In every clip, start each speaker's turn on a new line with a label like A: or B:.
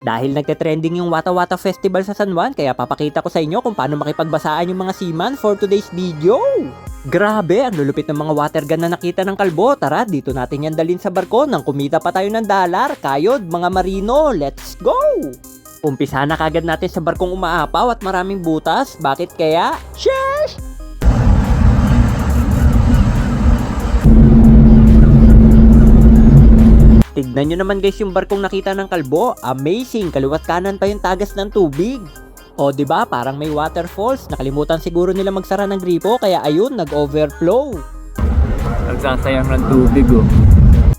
A: Dahil nagte-trending yung Wata Wata Festival sa San Juan, kaya papakita ko sa inyo kung paano makipagbasaan yung mga seaman for today's video. Grabe, ang lulupit ng mga water gun na nakita ng kalbo. Tara, dito natin yan dalhin sa barko nang kumita pa tayo ng dalar. Kayod, mga marino, let's go! Umpisa na kagad natin sa barkong umaapaw at maraming butas. Bakit kaya? Sheesh! Tignan nyo naman guys yung barkong nakita ng kalbo. Amazing! Kaliwat kanan pa yung tagas ng tubig. O, di ba Parang may waterfalls. Nakalimutan siguro nila magsara ng gripo kaya ayun, nag-overflow.
B: Nagsasayang ng tubig oh.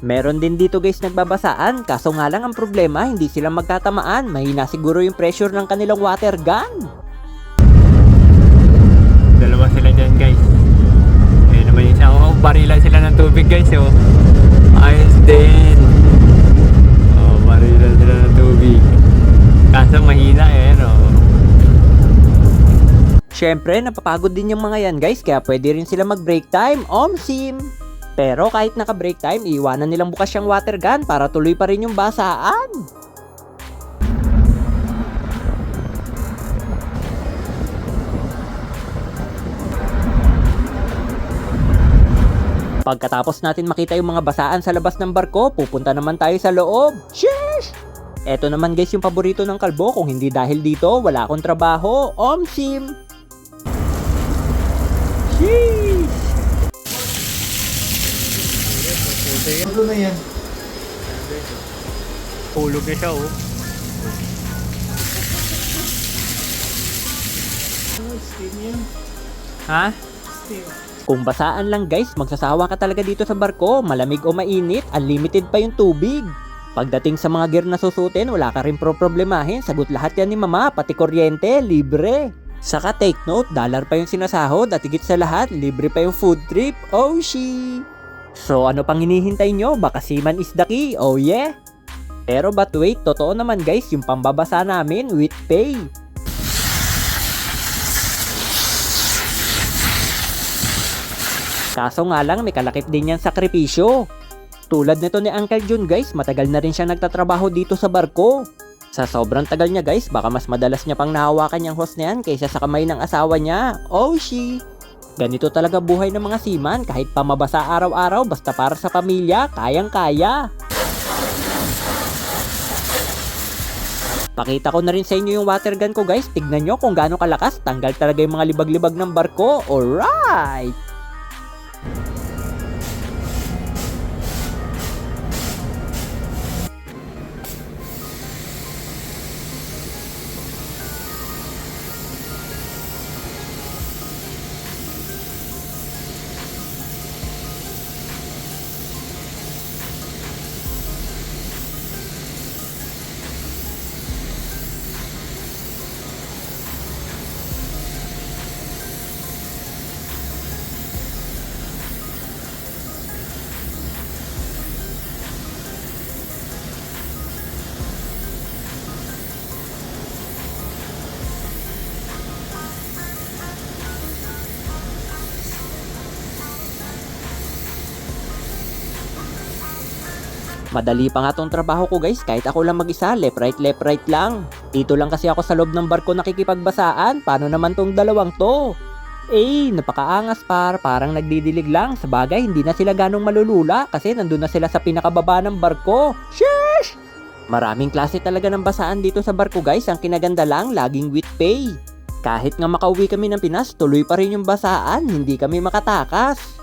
A: Meron din dito guys nagbabasaan, kaso nga lang ang problema, hindi sila magtatamaan. Mahina siguro yung pressure ng kanilang water gun.
B: Dalawa sila dyan guys. Ayun naman yung isa. Oh, barilan sila ng tubig guys oh. Ayos din. Kaso mahina eh no.
A: Syempre, napapagod din yung mga yan guys, kaya pwede rin sila mag-break time, omsim. Pero kahit naka-break time, iiwanan nilang bukas yung water gun para tuloy pa rin yung basaan. Pagkatapos natin makita yung mga basaan sa labas ng barko, pupunta naman tayo sa loob. Sheesh! Eto naman guys yung paborito ng kalbo, kung hindi dahil dito, wala akong trabaho. Omsim! Sheesh!
B: Ano na yan? Hulog na siya oh. Ha?
A: Kung basaan lang guys, magsasawa ka talaga dito sa barko. Malamig o mainit, unlimited pa yung tubig. Pagdating sa mga gear na susutin, wala ka rin pro problemahin. Sagot lahat yan ni mama, pati kuryente, libre. Saka take note, dollar pa yung sinasahod at higit sa lahat, libre pa yung food trip. Oh, she! So ano pang hinihintay nyo? Baka seaman is the key, oh yeah? Pero but wait, totoo naman guys, yung pambabasa namin with pay. Kaso nga lang, may kalakip din yan sakripisyo. Tulad nito ni Uncle Jun guys, matagal na rin siya nagtatrabaho dito sa barko. Sa sobrang tagal niya guys, baka mas madalas niya pang nahawakan yung hose na yan kaysa sa kamay ng asawa niya. Oh she! Ganito talaga buhay ng mga seaman kahit pamabasa araw-araw basta para sa pamilya, kayang-kaya. Pakita ko na rin sa inyo yung water gun ko guys. Tignan nyo kung gaano kalakas. Tanggal talaga yung mga libag-libag ng barko. Alright! Madali pa nga tong trabaho ko guys, kahit ako lang mag-isa, left right left right lang. Dito lang kasi ako sa loob ng barko nakikipagbasaan, paano naman tong dalawang to? Eh, napakaangas par, parang nagdidilig lang. Sa bagay, hindi na sila ganong malulula kasi nandun na sila sa pinakababa ng barko. Sheesh! Maraming klase talaga ng basaan dito sa barko guys, ang kinaganda lang, laging with pay. Kahit nga makauwi kami ng Pinas, tuloy pa rin yung basaan, hindi kami makatakas.